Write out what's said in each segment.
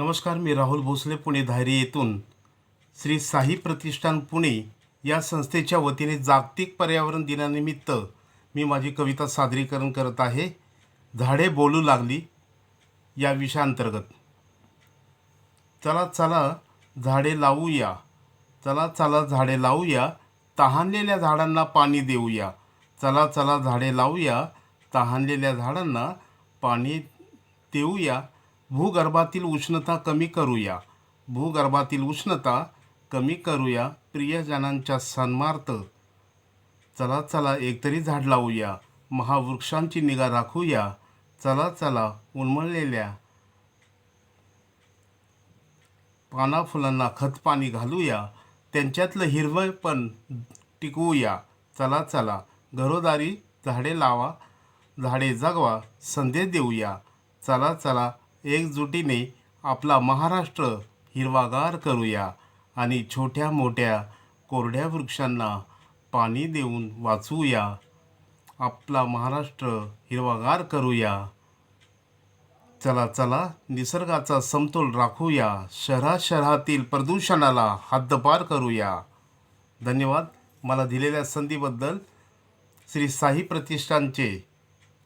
नमस्कार मी राहुल भोसले पुणे धायरी येथून. श्री साई प्रतिष्ठान पुणे या संस्थेच्या वतीने जागतिक पर्यावरण दिनानिमित्त मी माझी कविता सादरीकरण करत आहे. झाडे बोलू लागली या विषयाअंतर्गत चला चला झाडे लावूया. चला चला झाडे लावूया. तहानलेल्या झाडांना पाणी देऊया. चला चला झाडे लावूया. तहानलेल्या झाडांना पाणी देऊया. भूगर्भातील उष्णता कमी करूया. भूगर्भातील उष्णता कमी करूया. प्रियजनांच्या सन्मार्थ. चला चला एकतरी झाड लावूया. महावृक्षांची निगा राखूया. चला चला उन्मळलेल्या पाना फुलांना खतपाणी घालूया. त्यांच्यातलं हिरवं पण टिकवूया. चला चला घरोदारी झाडे लावा. झाडे जगवा. संदेश देऊया. चला चला एकजुटीने आपला महाराष्ट्र हिरवागार करूया आणि छोट्या मोठ्या कोरड्या वृक्षांना पाणी देऊन वाचवूया. आपला महाराष्ट्र हिरवागार करूया. चला चला निसर्गाचा समतोल राखूया. शहरा शहरातील प्रदूषणाला हद्दपार करूया. धन्यवाद. मला दिलेल्या संधीबद्दल श्री साई प्रतिष्ठानचे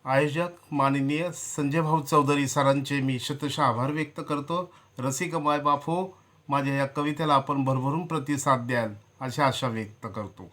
आयोजक माननीय संजय भाऊ चौधरी सरांचे मी शतशः आभार व्यक्त करतो. रसिक मायबाप हो माझ्या या कवितेला आपण भरभरून प्रतिसाद द्याल अशा आशा व्यक्त करतो.